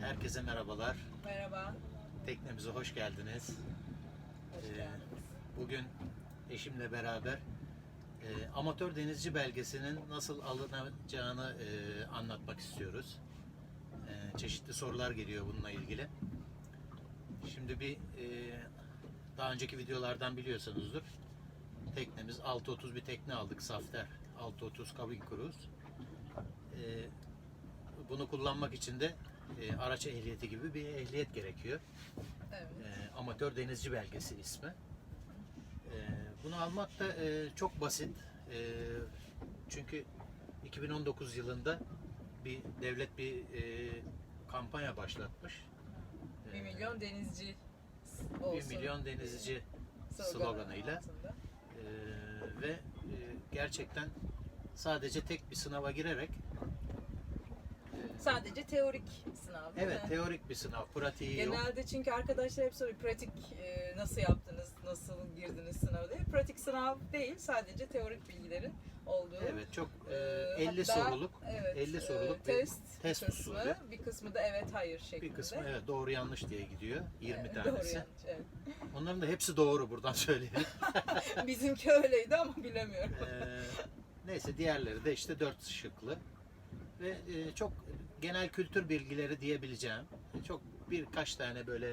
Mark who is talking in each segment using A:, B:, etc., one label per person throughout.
A: Herkese merhabalar.
B: Merhaba.
A: Teknemize hoş geldiniz.
B: Hoş
A: Ee,
B: geldiniz.
A: Bugün eşimle beraber e, amatör denizci belgesinin nasıl alınacağını e, anlatmak istiyoruz. E, çeşitli sorular geliyor bununla ilgili. Şimdi bir e, daha önceki videolardan biliyorsanızdır. Teknemiz 630 bir tekne aldık Safter 630 Cabin Cruise. E, bunu kullanmak için de e, araç ehliyeti gibi bir ehliyet gerekiyor.
B: Evet.
A: E, amatör denizci belgesi ismi. E, bunu almak da e, çok basit. E, çünkü 2019 yılında bir devlet bir e, kampanya başlatmış.
B: 1
A: E,
B: milyon denizci
A: 1
B: olsun.
A: milyon denizci
B: sloganı
A: sloganıyla.
B: altında.
A: E, ve e, gerçekten sadece tek bir sınava girerek
B: Sadece teorik sınav değil
A: evet
B: mi?
A: teorik bir sınav, pratiği yok.
B: Genelde çünkü arkadaşlar hep soruyor pratik e, nasıl yaptınız, nasıl girdiniz sınava diye. Pratik sınav değil, sadece teorik bilgilerin olduğu.
A: Evet çok e,
B: E,
A: 50
B: hatta,
A: soruluk
B: evet,
A: 50
B: e,
A: soruluk bir
B: test,
A: test
B: kısmı,
A: usulü.
B: bir kısmı da evet hayır şeklinde.
A: Bir kısmı evet doğru yanlış diye gidiyor. 20
B: Evet,
A: tanesi.
B: Doğru yanlış, evet.
A: Onların da hepsi doğru buradan söyleyelim.
B: Bizimki öyleydi ama bilemiyorum.
A: Ee, neyse diğerleri de işte 4 şıklı. Ve e, çok genel kültür bilgileri diyebileceğim. Çok birkaç tane böyle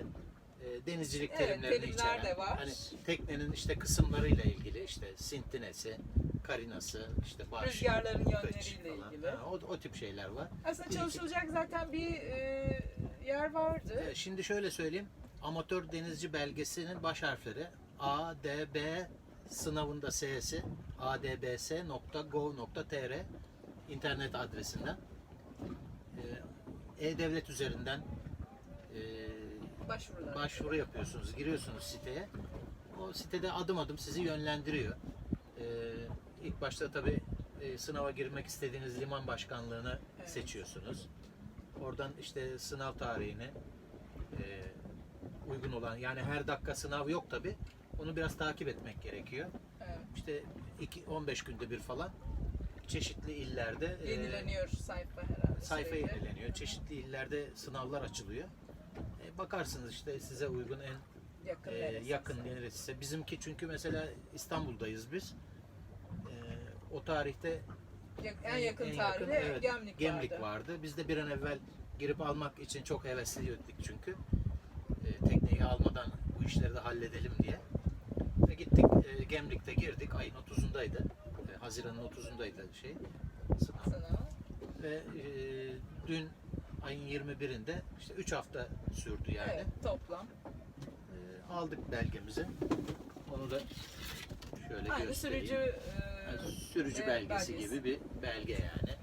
A: e, denizcilik
B: Evet,
A: terimlerini
B: terimler
A: içeren.
B: de var.
A: Hani teknenin işte kısımlarıyla ilgili işte sintinesi, karinası, işte baş,
B: Rüzgarların yönleriyle
A: falan.
B: ilgili.
A: Ha, o, o tip şeyler var.
B: Aslında çalışılacak zaten bir e, yer vardı.
A: Evet, şimdi şöyle söyleyeyim. Amatör denizci belgesinin baş harfleri ADB sınavında S'si adbs.gov.tr internet adresinden Ee, e-devlet üzerinden e,
B: Başvurular.
A: başvuru yapıyorsunuz, giriyorsunuz siteye. O sitede adım adım sizi yönlendiriyor. Ee, ilk başta tabii e, sınava girmek istediğiniz liman başkanlığını
B: Evet.
A: seçiyorsunuz. Oradan işte sınav tarihini e, uygun olan yani her dakika sınav yok tabi. Onu biraz takip etmek gerekiyor.
B: Evet.
A: İşte iki, 15 günde bir falan çeşitli illerde e,
B: Yenileniyor sayfa herhalde.
A: sayfa
B: sürekli.
A: yenileniyor. Çeşitli illerde sınavlar açılıyor. E, bakarsınız işte size uygun en
B: Yakın,
A: e,
B: neresi?
A: yakın. Bizimki çünkü mesela İstanbul'dayız biz. E, o tarihte
B: en yakın
A: en
B: tarihi
A: evet,
B: Gemlik,
A: Gemlik
B: vardı.
A: vardı. Biz de bir an evvel girip almak için çok hevesliydik çünkü. E, tekneyi almadan bu işleri de halledelim diye. Ve gittik e, Gemlik'te girdik. Ayın 30'undaydı. E, Haziran'ın 30'undaydı şey. Sınav.
B: Sınav.
A: Ve e, dün ayın 21'inde işte 3 hafta sürdü yani.
B: Evet, toplam.
A: E, aldık belgemizi. Onu da şöyle
B: Aynı
A: göstereyim.
B: sürücü e,
A: Yani sürücü
B: e,
A: belgesi, gibi bir belge yani.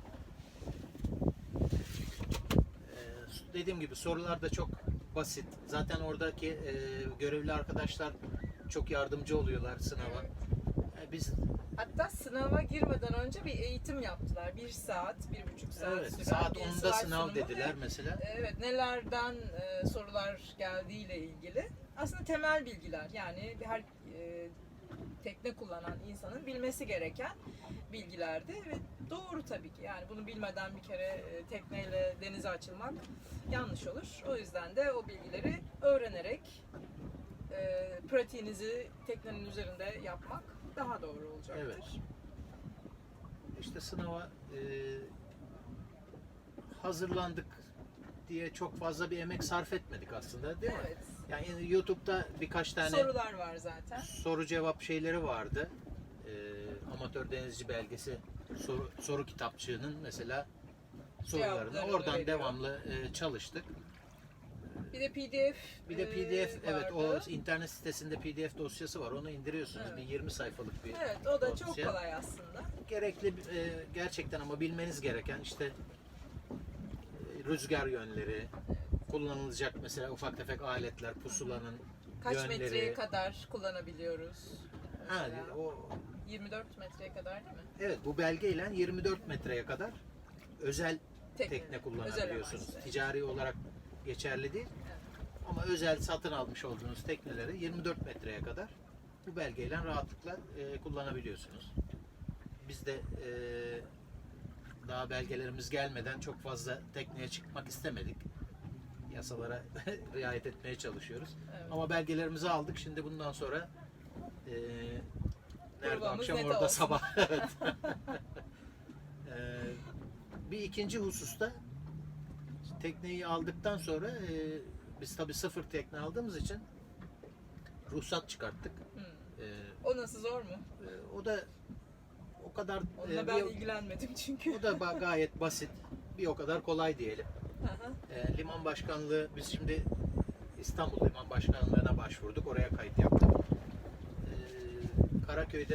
A: Ee, dediğim gibi sorular da çok basit. Zaten oradaki e, görevli arkadaşlar çok yardımcı oluyorlar sınava. Ee, biz
B: Hatta sınava girmeden önce bir eğitim yaptılar. Bir saat, bir buçuk saat
A: evet,
B: süren
A: saat
B: bir
A: 10'da
B: slide
A: sınav dediler
B: ve,
A: mesela.
B: Evet, nelerden e, sorular geldiğiyle ilgili. Aslında temel bilgiler. Yani her e, tekne kullanan insanın bilmesi gereken bilgilerdi ve doğru tabii ki. Yani bunu bilmeden bir kere e, tekneyle denize açılmak yanlış olur. O yüzden de o bilgileri öğrenerek e, pratiğinizi teknenin üzerinde yapmak daha doğru olacaktır.
A: Evet. İşte sınava e, hazırlandık diye çok fazla bir emek sarf etmedik aslında değil mi?
B: Evet.
A: Yani YouTube'da birkaç tane
B: Sorular var zaten.
A: soru cevap şeyleri vardı. Ee, amatör denizci belgesi soru, soru kitapçığının mesela sorularını
B: Cevapları
A: oradan
B: veriyor.
A: devamlı e, çalıştık.
B: Bir de PDF
A: Bir de
B: e,
A: PDF evet o
B: vardı.
A: internet sitesinde PDF dosyası var. Onu indiriyorsunuz.
B: Evet.
A: Bir 20 sayfalık bir
B: Evet o da çok
A: dosya.
B: kolay aslında.
A: Gerekli e, gerçekten ama bilmeniz gereken işte e, rüzgar yönleri, kullanılacak mesela ufak tefek aletler, pusulanın
B: Kaç
A: yönleri.
B: metreye kadar kullanabiliyoruz?
A: Ha,
B: Mesela
A: o
B: 24 metreye kadar değil mi?
A: Evet bu belgeyle 24 metreye kadar özel tekne,
B: Özel
A: kullanabiliyorsunuz.
B: amaçlı.
A: Ticari olarak geçerli değil. Ama özel satın almış olduğunuz tekneleri 24 metreye kadar bu belgeyle rahatlıkla e, kullanabiliyorsunuz. Biz de e, daha belgelerimiz gelmeden çok fazla tekneye çıkmak istemedik. Yasalara riayet etmeye çalışıyoruz.
B: Evet.
A: Ama belgelerimizi aldık. Şimdi bundan sonra e, nerede
B: Provamız
A: akşam orada
B: olsun.
A: sabah. E, bir ikinci hususta tekneyi aldıktan sonra e, biz tabii sıfır tekne aldığımız için ruhsat çıkarttık.
B: Hmm.
A: E,
B: O nasıl zor mu?
A: e, o da o kadar
B: Onunla
A: e,
B: ben
A: bir-
B: ilgilenmedim çünkü.
A: o da gayet basit. Bir o kadar kolay diyelim.
B: Aha.
A: E, liman başkanlığı biz şimdi İstanbul Liman Başkanlığı'na başvurduk. Oraya kayıt yaptık. E, Karaköy'de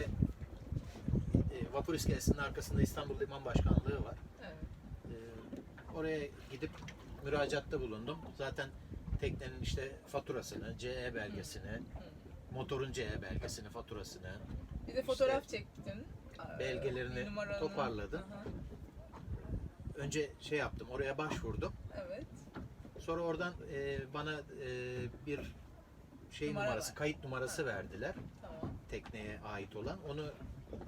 A: e, vapur iskelesinin arkasında İstanbul Liman Başkanlığı var.
B: evet.
A: E, oraya gidip müracaatta bulundum. Zaten teknenin işte faturasını, CE belgesini, motorun CE belgesini, faturasını,
B: Bir de fotoğraf çektin. Ee,
A: belgelerini
B: numaranı.
A: toparladım.
B: Aha.
A: önce şey yaptım, oraya başvurdum.
B: Evet.
A: Sonra oradan e, bana e, bir şey
B: Numara
A: numarası,
B: var.
A: kayıt numarası
B: Ha.
A: verdiler.
B: Tamam.
A: Tekneye ait olan. Onu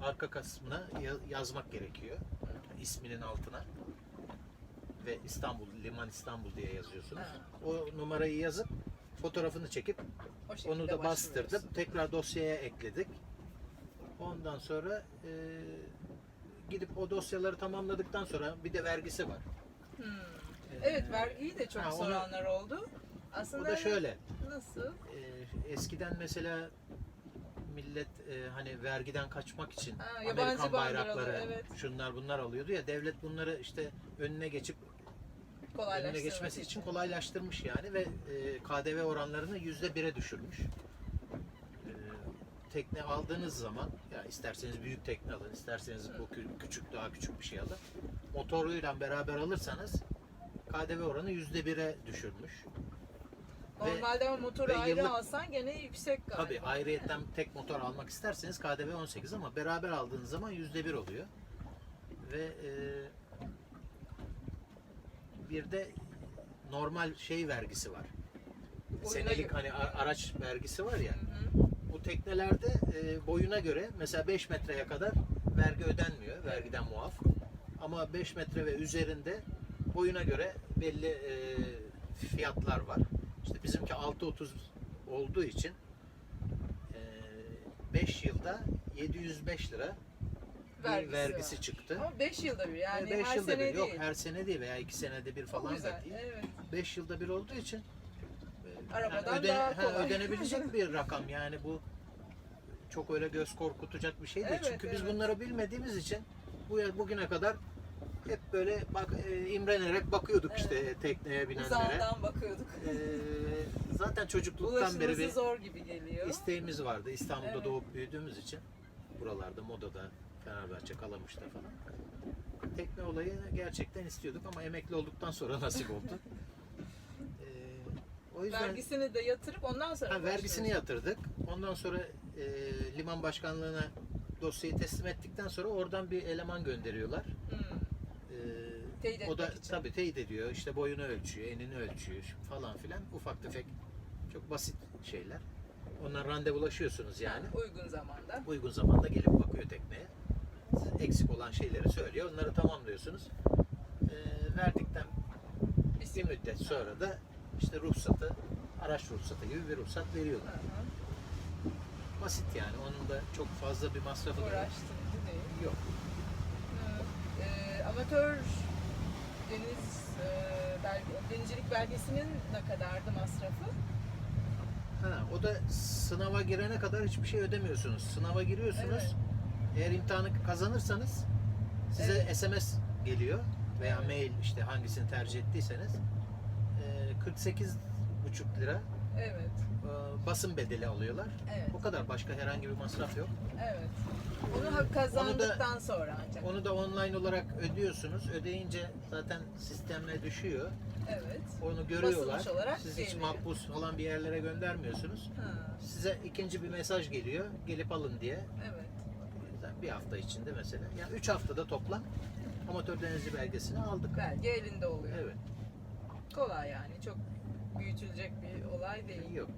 A: arka kısmına ya- yazmak gerekiyor. isminin altına. Ve İstanbul, Liman İstanbul diye yazıyorsunuz.
B: Ha.
A: O numarayı yazıp fotoğrafını çekip
B: O şekilde
A: onu da
B: başvuruyorsun.
A: Tekrar dosyaya ekledik. Ondan sonra e, gidip o dosyaları tamamladıktan sonra bir de vergisi var.
B: Hmm. Evet vergiyi de çok
A: Ha, onu-
B: soranlar oldu. Aslında
A: O da şöyle.
B: nasıl?
A: e, eskiden mesela millet e, hani vergiden kaçmak için
B: Ha, yabancı
A: Amerikan
B: bandıralı,
A: bayrakları,
B: evet.
A: şunlar bunlar alıyordu ya devlet bunları işte önüne geçip önüne geçmesi için kolaylaştırmış yani ve e, KDV oranlarını yüzde bire düşürmüş. E, tekne aldığınız zaman ya isterseniz büyük tekne alın, isterseniz bu kü- küçük daha küçük bir şey alın. Motoruyla beraber alırsanız KDV oranı yüzde bire düşürmüş.
B: Normalde ama motoru
A: ve
B: ayrı
A: yıllık-
B: alsan gene yüksek galiba.
A: Tabii ayrıyetten tek motor almak isterseniz KDV 18 ama beraber aldığınız zaman %1 oluyor. Ve e, bir de normal şey vergisi var. Senelik hani araç vergisi var ya.
B: Hı hı.
A: Bu teknelerde e, boyuna göre mesela 5 metreye kadar vergi ödenmiyor. Vergiden muaf. Ama 5 metre ve üzerinde boyuna göre belli e, fiyatlar var. İşte bizimki 6.30 olduğu için 5 yılda 705 lira
B: Vergisi
A: vergisi,
B: var.
A: çıktı.
B: Ama 5 yılda bir yani
A: 5
B: her
A: yılda
B: sene
A: bir. Yok
B: değil.
A: her sene değil veya 2 senede bir falan
B: güzel.
A: da değil.
B: Evet.
A: 5 yılda bir olduğu için e,
B: Arabadan daha
A: ha,
B: kolay.
A: ödenebilecek bir rakam yani bu çok öyle göz korkutacak bir şey değil.
B: Evet,
A: Çünkü biz
B: evet.
A: bunları bilmediğimiz için bu bugüne kadar hep böyle bak e, imrenerek bakıyorduk
B: Evet.
A: işte tekneye binenlere.
B: Uzağından bakıyorduk.
A: E, zaten çocukluktan beri bir
B: zor gibi geliyor.
A: isteğimiz vardı. İstanbul'da
B: Evet.
A: doğup büyüdüğümüz için buralarda, Moda'da, Fenerbahçe, Kalamış'ta falan. Tekne olayı gerçekten istiyorduk ama emekli olduktan sonra nasip oldu. E, o yüzden
B: Vergisini de yatırıp ondan sonra
A: Ha, vergisini yatırdık. Ondan sonra e, liman başkanlığına dosyayı teslim ettikten sonra oradan bir eleman gönderiyorlar.
B: Hmm.
A: E,
B: Teyit
A: o da
B: için.
A: tabii teyit ediyor. İşte boyunu ölçüyor, enini ölçüyor falan filan. Ufak tefek çok basit şeyler. Ondan randevulaşıyorsunuz yani.
B: Ha, uygun zamanda.
A: Uygun zamanda gelip bakıyor tekneye. Eksik olan şeyleri söylüyor. Onları tamamlıyorsunuz. E, verdikten bir müddet sonra da işte ruhsatı, araç ruhsatı gibi bir ruhsat veriyorlar.
B: Hı hı.
A: Basit yani. Onun da çok fazla bir masrafı da yok.
B: Uğraştırıcı değil.
A: yok.
B: Hı. Ee, amatör deniz e, belge, denizcilik belgesinin ne kadardı masrafı?
A: Ha, o da sınava girene kadar hiçbir şey ödemiyorsunuz. Sınava giriyorsunuz.
B: Evet.
A: Eğer imtihanı kazanırsanız size
B: Evet.
A: SMS geliyor veya
B: Evet.
A: mail işte hangisini tercih ettiyseniz e, 48,5 lira
B: Evet.
A: e, basın bedeli alıyorlar.
B: Evet.
A: O kadar başka herhangi bir masraf yok.
B: Evet. Onu ha- kazandıktan sonra ancak.
A: Onu da online olarak ödüyorsunuz. Ödeyince zaten sistemle düşüyor.
B: Evet.
A: Onu görüyorlar.
B: Basılmış olarak
A: Siz hiç
B: geliyor.
A: makbuz falan bir yerlere göndermiyorsunuz.
B: Ha,
A: Size ikinci bir mesaj geliyor. Gelip alın diye.
B: evet.
A: Bir hafta içinde mesela. Yani üç haftada toplam amatör denizci belgesini aldık.
B: Belge elinde oluyor.
A: Evet.
B: Kolay yani. Çok büyütülecek bir olay değil.
A: Yok.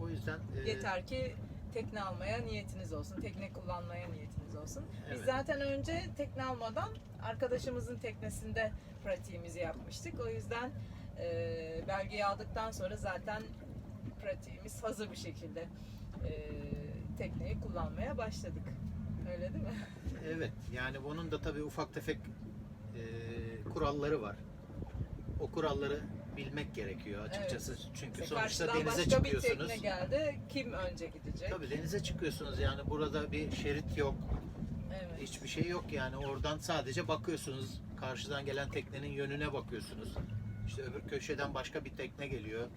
A: O yüzden e,
B: Yeter ki tekne almaya niyetiniz olsun, tekne kullanmaya niyetiniz olsun. Biz
A: Evet.
B: zaten önce tekne almadan arkadaşımızın teknesinde pratiğimizi yapmıştık. O yüzden e, belgeyi aldıktan sonra zaten pratiğimiz hazır bir şekilde e, tekneyi kullanmaya başladık. Öyle değil mi?
A: Evet yani bunun da tabii ufak tefek e, kuralları var. O kuralları bilmek gerekiyor açıkçası. Çünkü
B: İşte
A: sonuçta denize
B: bir
A: çıkıyorsunuz.
B: tekne geldi. Kim önce gidecek?
A: Tabii denize çıkıyorsunuz yani burada bir şerit yok.
B: Evet.
A: Hiçbir şey yok yani oradan sadece bakıyorsunuz. Karşıdan gelen teknenin yönüne bakıyorsunuz. İşte öbür köşeden başka bir tekne geliyor.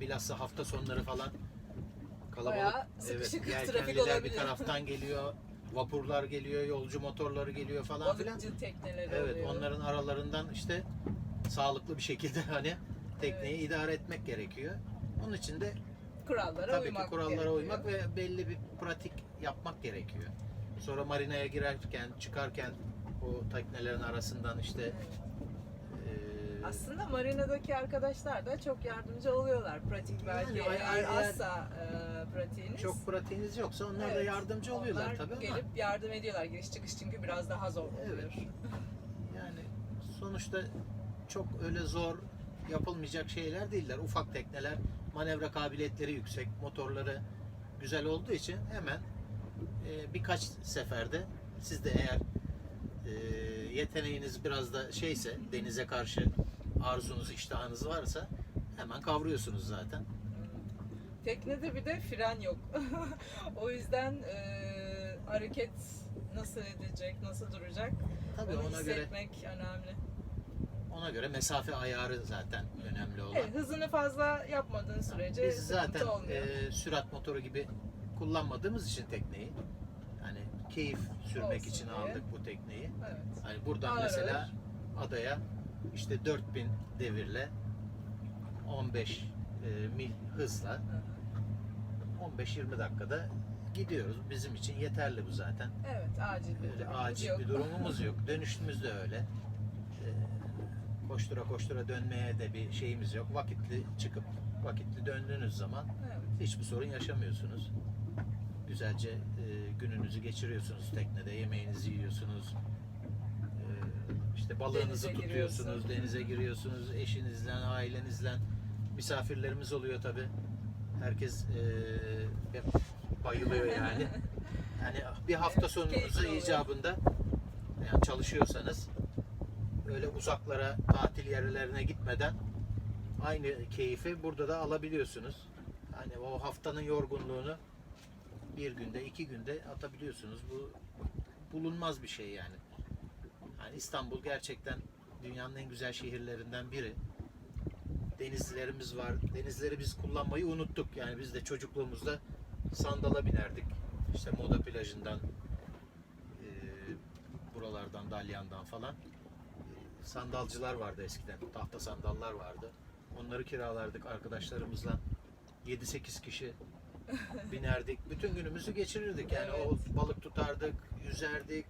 A: Bilhassa hafta sonları falan kalabalık.
B: Bayağı sıkışık
A: evet,
B: trafik
A: yelkenliler bir taraftan geliyor. Vapurlar geliyor, yolcu motorları geliyor falan filan.
B: Balıkçı tekneleri
A: Evet,
B: oluyor.
A: onların aralarından işte sağlıklı bir şekilde hani tekneyi
B: Evet.
A: idare etmek gerekiyor. Onun için de
B: kurallara
A: tabii
B: uymak
A: ki kurallara
B: gerekiyor.
A: uymak ve belli bir pratik yapmak gerekiyor. Sonra marinaya girerken, çıkarken o teknelerin arasından işte
B: Evet. Aslında marinadaki arkadaşlar da çok yardımcı oluyorlar. Pratik belki
A: Yani
B: eğer
A: eğer-
B: azsa e, pratiğiniz.
A: çok pratiğiniz yoksa onlar da
B: Evet,
A: yardımcı oluyorlar
B: onlar
A: tabii ama
B: gelip yardım ediyorlar. Giriş çıkış çünkü biraz daha zor oluyor.
A: Evet. yani sonuçta çok öyle zor yapılmayacak şeyler değiller. Ufak tekneler, manevra kabiliyetleri yüksek, motorları güzel olduğu için hemen e, birkaç seferde siz de eğer e, yeteneğiniz biraz da şeyse denize karşı arzunuz, iştahınız varsa hemen kavruyorsunuz zaten.
B: Teknede bir de fren yok. o yüzden e, hareket nasıl edecek, nasıl duracak
A: Tabii
B: onu
A: ona göre
B: hissetmek önemli.
A: ona göre mesafe ayarı zaten önemli olan.
B: Evet, hızını fazla yapmadığın sürece
A: Biz zaten
B: olmuyor.
A: e, sürat motoru gibi kullanmadığımız için tekneyi hani keyif sürmek
B: Olsun
A: için
B: diye.
A: aldık bu tekneyi.
B: evet.
A: Hani buradan
B: Ağır
A: mesela adaya işte 4000 devirle 15 e, mil hızla
B: Hı hı.
A: 15-20 dakikada gidiyoruz. Bizim için yeterli bu zaten.
B: Evet, acil bir
A: Öyle
B: durumumuz
A: acil
B: yok.
A: bir durumumuz yok. Dönüşümüz de öyle. E, koştura koştura dönmeye de bir şeyimiz yok. Vakitli çıkıp vakitli döndüğünüz zaman
B: Evet.
A: hiçbir sorun yaşamıyorsunuz. Güzelce e, gününüzü geçiriyorsunuz teknede, yemeğinizi yiyorsunuz. İşte balığınızı
B: Denize
A: tutuyorsunuz,
B: giriyorsun.
A: denize giriyorsunuz, eşinizle, ailenizle. Misafirlerimiz oluyor tabi. Herkes e, bayılıyor yani. Yani bir hafta sonunuzu icabında yani çalışıyorsanız öyle uzaklara, tatil yerlerine gitmeden aynı keyfi burada da alabiliyorsunuz. Hani o haftanın yorgunluğunu bir günde, iki günde atabiliyorsunuz. Bu bulunmaz bir şey yani. Yani İstanbul gerçekten dünyanın en güzel şehirlerinden biri. Denizlerimiz var. Denizleri biz kullanmayı unuttuk. Yani biz de çocukluğumuzda sandala binerdik. İşte Moda plajından e, buralardan, Dalyan'dan falan. E, sandalcılar vardı eskiden. Tahta sandallar vardı. Onları kiralardık arkadaşlarımızla. 7-8 kişi binerdik. Bütün günümüzü geçirirdik. Yani
B: Evet.
A: o balık tutardık, yüzerdik.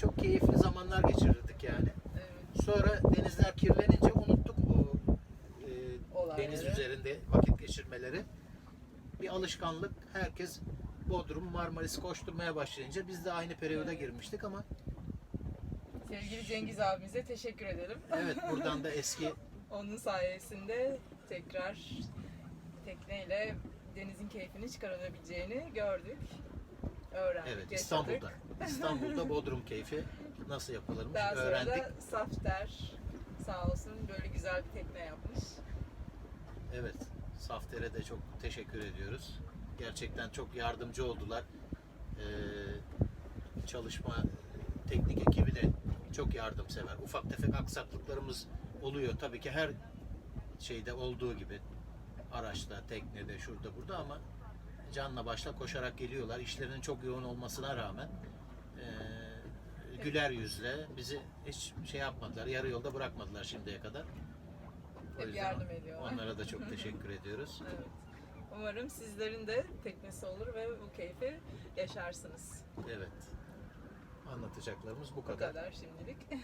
A: Çok keyifli zamanlar geçirirdik yani.
B: Evet.
A: Sonra denizler kirlenince unuttuk o e,
B: Olayları.
A: deniz üzerinde vakit geçirmeleri. Bir alışkanlık. Herkes Bodrum, Marmaris koşturmaya başlayınca biz de aynı periyoda
B: Evet.
A: girmiştik ama
B: Sevgili Cengiz abimize teşekkür edelim.
A: evet buradan da eski
B: Onun sayesinde tekrar tekneyle denizin keyfini çıkarabileceğini gördük. Öğrendik,
A: evet
B: yaşadık.
A: İstanbul'da İstanbul'da Bodrum keyfi nasıl yapılırmış
B: Daha sonra
A: öğrendik.
B: da Safter sağ olsun böyle güzel bir tekne yapmış.
A: Evet. Safter'e de çok teşekkür ediyoruz. Gerçekten çok yardımcı oldular. Ee, çalışma teknik ekibi de çok yardımsever. Ufak tefek aksaklıklarımız oluyor. Tabii ki her şeyde olduğu gibi. Araçta, teknede, şurada, burada ama canla başla koşarak geliyorlar. İşlerinin çok yoğun olmasına rağmen ee, güler yüzle bizi hiç şey yapmadılar. Yarı yolda bırakmadılar şimdiye kadar. O
B: Hep yardım ediyorlar.
A: Onlara da çok teşekkür ediyoruz.
B: Evet. Umarım sizlerin de teknesi olur ve bu keyfi yaşarsınız.
A: Evet. Anlatacaklarımız bu
B: Bu
A: kadar.
B: kadar şimdilik.
A: Ee,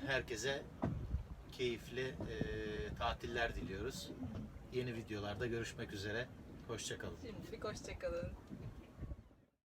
A: herkese keyifli e, tatiller diliyoruz. Yeni videolarda görüşmek üzere. Hoşçakalın.
B: Şimdilik hoşçakalın.